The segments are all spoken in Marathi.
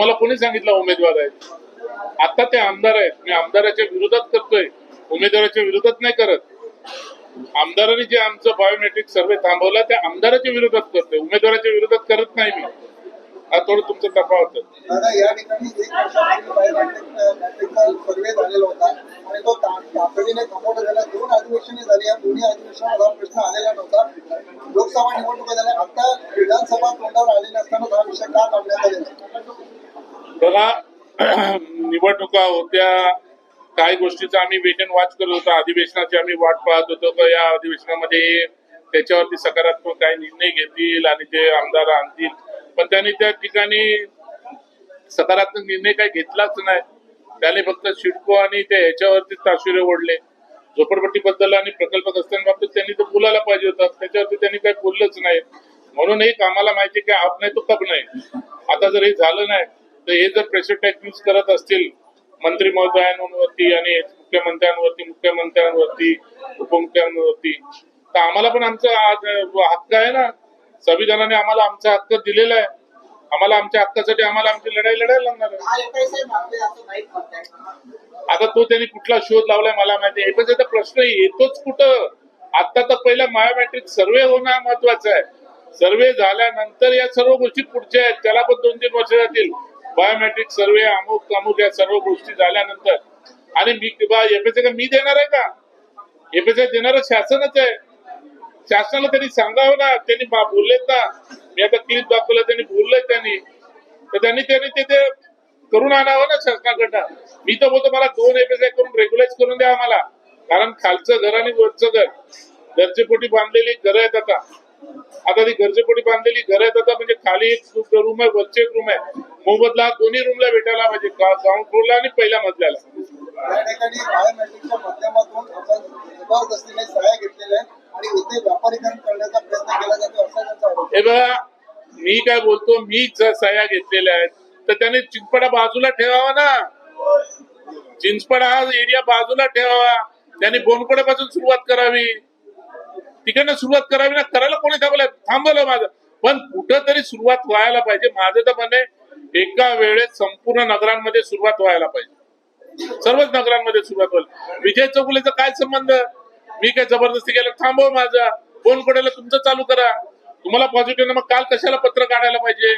तुम्हाला कोणी सांगितलं उमेदवार आहेत? आता ते आमदार आहेत. मी आमदाराच्या विरोधात करतोय. उमेदवाराच्या विरोधात नाही करत. आमदारांनी जे आमचं बायोमेट्रिक सर्वे थांबवला त्या आमदाराच्या विरोधात करतोय. उमेदवाराच्या विरोधात करत नाही मी. हा थोडं तुमचं तफावत या ठिकाणी सर्वे झालेला होता. आणि तो तातडीने कमोड झाला दोन अधिवेशने झाली. या दोन्ही अधिवेशनात हा प्रश्न आलेला नव्हता. लोकसभा निवडणुका झाल्या. आता विधानसभा तोंडावर आली नसताना हा विषय का काढण्यात आलेला बघा निवडणुका होत्या काही गोष्टीचा आम्ही वेट वाच करत होतो. अधिवेशनाची आम्ही वाट पाहत होतो. का या अधिवेशनामध्ये त्याच्यावरती सकारात्मक काही निर्णय घेतील आणि ते आमदार आणतील. पण त्यांनी त्या ठिकाणी सकारात्मक निर्णय काही घेतलाच नाही. त्याने फक्त शिडको आणि ते ह्याच्यावरती ताशुरे ओढले. झोपडपट्टी बद्दल आणि प्रकल्पग्रस्तांबाबतीत त्यांनी तर बोलायला पाहिजे होतं. त्याच्यावरती त्यांनी काही बोललंच नाही. म्हणून एक आम्हाला माहिती की आप नाही तो कप नाही. आता जर हे झालं नाही तर हे जर प्रेशर टेक्निक्स करत असतील मंत्री महोदयांवरती आणि मुख्यमंत्र्यांवरती मुख्यमंत्र्यांवरती उपमुख्यमंत्र्यांवरती तर आम्हाला पण आमचा हक्क आहे ना? संविधानाने आम्हाला आमचा हक्क दिलेला आहे. आम्हाला आमच्या हक्कासाठी आम्हाला आमची लढाई लढायला लागणार आहे. आता तो त्यांनी कुठला शोध लावलाय मला माहिती आहे. पण प्रश्न येतोच कुठं? आता तर पहिला मायोमॅट्रिक सर्वे होणं महत्वाचं आहे. सर्वे झाल्यानंतर या सर्व गोष्टी पुढच्या आहेत. त्याला पण दोन तीन वर्ष जातील. बायोमेट्रिक सर्वे अमुक अमुक या सर्व गोष्टी झाल्यानंतर. आणि मी किंवा एफएसए का मी देणार आहे का? एफएसए देणार शासनच आहे. शासनाला त्यांनी सांगावं ना त्यांनी बोललेत ना. मी आता क्लिप दाखवलं त्यांनी बोललंय त्यांनी. तर त्यांनी त्यांनी ते करून आणावं ना शासनाकडनं. मी तर बोलतो मला दोन एफएसआय करून रेग्युलाइज करून द्या आम्हाला. कारण खालचं घर आणि वरचं घर. घरचे पोटी बांधलेली घर आहेत आता. आता ती घरचे पोटी बांधलेली घरं आहेत आता म्हणजे खाली एक रूम आहे वरचे एक रूम आहे. मोबदला दोन्ही रूमला भेटायला पाहिजे ग्राउंड फ्लोरला आणि पहिल्या मजल्याला. या ठिकाणी बायोमॅट्रिकच्या माध्यमातून आपण जबरदस्तीने सहाय्य घेतलेल्या आहेत आणि इथे व्यापारीकरण करण्याचा प्रयत्न केला जातो असा त्यांचा आरोप हे बघा मी काय बोलतो मी जर सह्या घेतलेल्या आहेत तर त्याने चिंचपडा बाजूला ठेवावा ना. चिंचपडा हा एरिया बाजूला ठेवावा. त्यांनी बोनकोड्यापासून सुरुवात करावी. तिकडनं सुरुवात करावी ना करायला कोणी थांबवलं थांबवलं माझं. पण कुठं तरी सुरुवात व्हायला पाहिजे. माझं तर म्हणे एका वेळेस संपूर्ण नगरांमध्ये सुरुवात व्हायला पाहिजे. सर्वच नगरांमध्ये सुरुवात व्हायला विजय चौगुलेचा काय संबंध? मी काय जबरदस्ती केलं? थांबव माझा. फोन कोणाला तुमचं चालू करा. तुम्हाला पॉझिटिव्ह मग काल कशाला पत्र काढायला पाहिजे?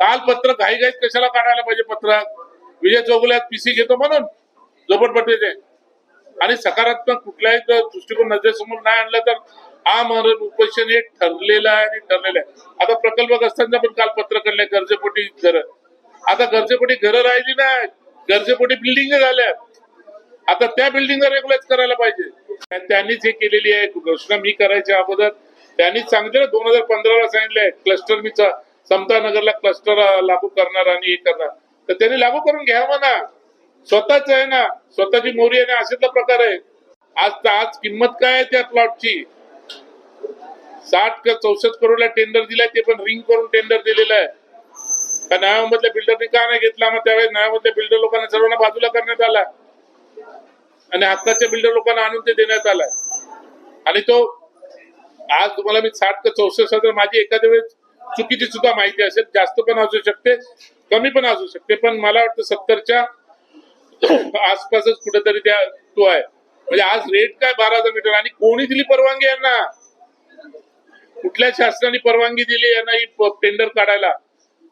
काल पत्र घाई घाईत कशाला काढायला पाहिजे पत्र? विजय चौगुल्यात पीसी घेतो म्हणून. झोपटपट्टीचे आणि सकारात्मक कुठल्याही दृष्टिकोन नजरेसमोर नाही आणलं तर हा मरण उपोषण हे ठरलेलं आहे आणि ठरलेलं आहे. आता प्रकल्पग्रस्तांचं पण काल पत्र काढले गरजेपोटी घर. आता गरजेपोटी घरं राहिली नाही गरजेपोटी बिल्डिंग झाल्या. आता त्या बिल्डिंग रेग्युलाइज करायला पाहिजे. त्यांनीच हे केलेली आहे. घोषणा मी करायच्या अगोदर. त्यांनीच सांगितलं दोन हजार पंधराला सांगितलंय क्लस्टर मी समता नगरला क्लस्टर लागू करणार आणि हे करणार. तर त्यांनी लागू करून घ्यावं ना स्वतःच आहे ना स्वतःची मोरी आहे ना अशातला प्रकार आहे आज आज किंमत काय आहे त्या प्लॉटची साठ का चौसष्ट करोडला टेंडर दिलाय ते पण रिंग करून टेंडर दिलेलं आहे. का नव्यामधल्या बिल्डरने का नाही घेतला? मग त्यावेळेस नव्यामधल्या बिल्डर लोकांना सर्वांना बाजूला करण्यात आला. आणि हक्काच्या बिल्डर लोकांना आणून ते देण्यात आलाय. आणि तो आज तुम्हाला मी साठ का चौसष्ट हजार माझी एखाद्या वेळेस चुकीची सुद्धा माहिती असेल जास्त पण असू शकते कमी पण असू शकते पण मला वाटतं सत्तरच्या आसपासच कुठेतरी त्या तो आहे. म्हणजे आज रेट काय बारा हजार मीटर आणि कोणी दिली परवानगी यांना? कुठल्या शासनाने परवानगी दिली यांना ही टेंडर काढायला?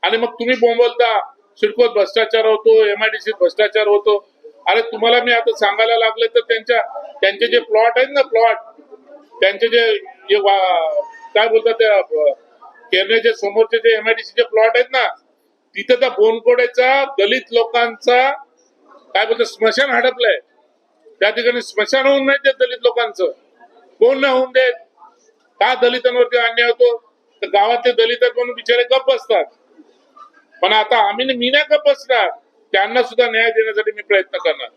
आणि मग तुम्ही बोंबलता सिडकोत भ्रष्टाचार होतो एमआयडीसीत भ्रष्टाचार होतो. अरे तुम्हाला मी आता सांगायला लागले तर त्यांच्या त्यांचे जे प्लॉट आहेत ना प्लॉट त्यांचे जे काय बोलतात त्या अ, समोरचे जे एमआयडीसीचे प्लॉट आहेत ना तिथं त्या बोनकोड्याचा दलित लोकांचा काय बोलतात स्मशान हडपलंय. त्या ठिकाणी स्मशान होऊन नाही देत दलित लोकांचं. कोण नाही होऊन देत. का दलितांवरती अन्याय होतो? तर गावातले दलित म्हणून बिचारे गप्प असतात पण आता आम्ही मी नाही गप्प बसणार. त्यांना सुद्धा न्याय देण्यासाठी मी प्रयत्न करणार.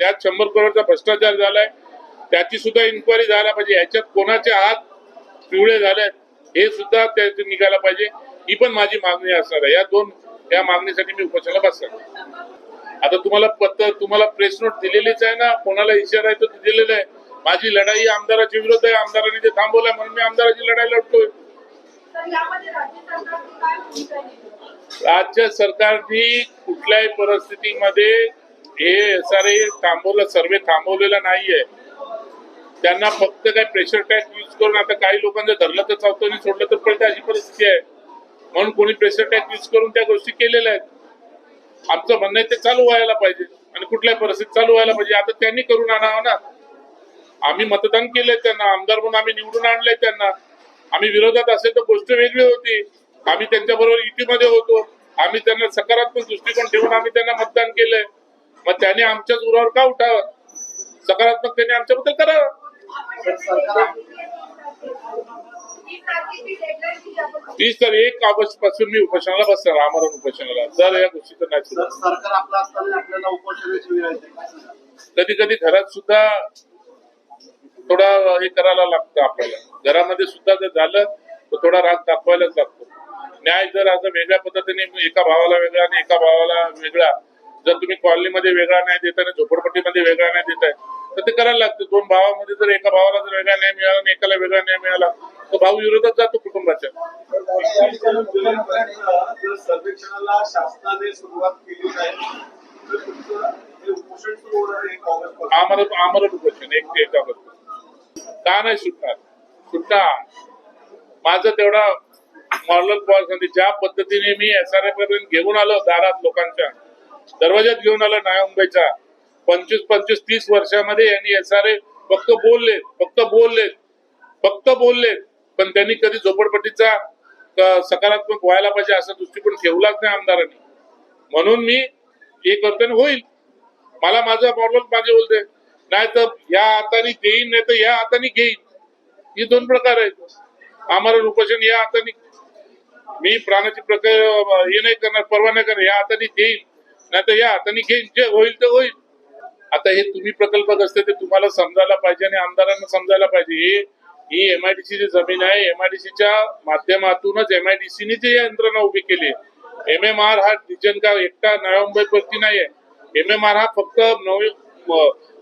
त्यात शंभर करोडचा भ्रष्टाचार झालाय. त्याची सुद्धा इन्क्वायरी झाला पाहिजे. याच्यात कोणाचे हात पिवळे झालेत हे सुद्धा त्याचे निघायला पाहिजे. ही पण माझी मागणी असणार आहे. या दोन या मागणीसाठी मी उपोषणाला बसणार आता तुम्हाला पत्र तुम्हाला प्रेस नोट दिलेलीच आहे ना? कोणाला इशारा आहे तो दिलेला आहे. माझी लढाई आमदाराच्या विरोध आहे. आमदारांनी ते थांबवलंय म्हणून मी आमदाराची लढाई लढतोय राज्य सरकारने कुठल्याही परिस्थितीमध्ये हे एस आर थांबवलं सर्वे थांबवलेला नाहीये. त्यांना फक्त काय प्रेशर टॅक्स यूज करून आता काही लोकांचं धरलं तर चावतं आणि सोडलं तर पडतं अशी परिस्थिती आहे. म्हणून कोणी प्रेशर टॅक्स यूज करून त्या गोष्टी केलेल्या आहेत. आमचं म्हणणं आहे ते चालू व्हायला पाहिजे आणि कुठल्याही परिस्थितीत चालू व्हायला पाहिजे आता त्यांनी करून आणावं ना. आम्ही मतदान केलंय त्यांना आमदार म्हणून आम्ही निवडून आणलंय त्यांना. आम्ही विरोधात असेल तर गोष्ट वेगळी होती. आम्ही त्यांच्या बरोबर युतीमध्ये होतो. आम्ही त्यांना सकारात्मक दृष्टिकोन ठेवून आम्ही त्यांना मतदान केलंय. मग त्यांनी आमच्याच उरावर का उठावं? सकारात्मक त्यांनी आमच्याबद्दल करावं तीस तर एक ऑगस्टपासून मी उपोषणाला बसणार आमरण उपोषणाला. जर या गोष्टीचं नाही सर. सुरू सरकार आपलं असताना आपल्याला उपोषणाची वेळ येते काय सांगाल? कधी कधी घरात सुद्धा थोडा हे करायला लागतं आपल्याला. घरामध्ये सुद्धा जर झालं तर थोडा राग दाखवायलाच लागतो. न्याय जर असं वेगळ्या पद्धतीने एका भावाला वेगळा आणि एका भावाला वेगळा जर तुम्ही कॉलनीमध्ये वेगळा न्याय देताय आणि झोपडपट्टीमध्ये वेगळा न्याय देताय तर ते करायला लागतं. दोन भावामध्ये जर एका भावाला जर वेगळा न्याय मिळाला आणि एकाला वेगळा न्याय मिळाला तर भाऊ विरोधात जातो कुटुंबाच्या. सर्वेक्षणाला शासनाने सुरुवात केली उपोषण एक ते एक ऑगस्ट का नाही सुटणार? सुटणार. माझं तेवढा मॉरल पॉवर ज्या पद्धतीने मी एस आर पर्यंत घेऊन आलो दारात लोकांच्या दरवाज्यात घेऊन आलो नव्या मुंबईच्या पंचवीस पंचवीस तीस वर्षामध्ये यांनी एस आर फक्त बोलले फक्त बोलले फक्त बोलले पण त्यांनी कधी झोपडपट्टीचा सकारात्मक व्हायला पाहिजे असा दृष्टिकोन ठेवलाच नाही आमदारांनी. म्हणून मी हे करतो होईल. मला माझा प्रॉब्लेम माझे बोलते नाही तर या हाताने देईन नाही तर या हाताने घेईन. ही दोन प्रकार आहेत. आम्हाला उपोषण या हाताने मी प्राणाची प्रकार हे नाही करणार परवा नाही करणार. या हाताने देईन नाही तर या हाताने घेईन. जे होईल ते होईल. आता हे तुम्ही प्रकल्प असते ते तुम्हाला समजायला पाहिजे आणि आमदारांना समजायला पाहिजे. हे ही एमआयडीसी ची जमीन आहे एमआयडीसीच्या माध्यमातूनच एमआयडीसीने जी यंत्रणा उभी केली एम एम आर हा डिजन का एकटा नव्या मुंबईवरती नाही आहे एम एम आर हा फक्त नवी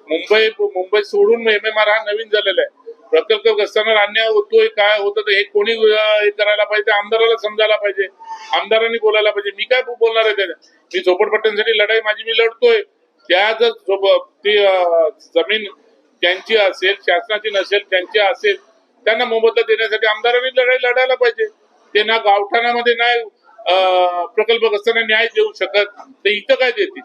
मुंबई मुंबई सोडून एम एम आर हा नवीन झालेला आहे. प्रकल्पग्रस्तांना अन्याय होतोय काय होतं तर हे कोणी हे करायला पाहिजे आमदाराला समजायला पाहिजे आमदारांनी बोलायला पाहिजे. मी काय बोलणार आहे त्याच्या मी झोपडपट्ट्यांसाठी लढाई माझी मी लढतोय. त्या जर झोप- ती जमीन त्यांची असेल शासनाची नसेल त्यांची असेल त्यांना मोबदला देण्यासाठी आमदारांनी लढाई लढायला पाहिजे. ते ना गावठाणामध्ये नाही अं, प्रकल्पग्रस्तांना न्याय देऊ शकत ते इथं काय देतील?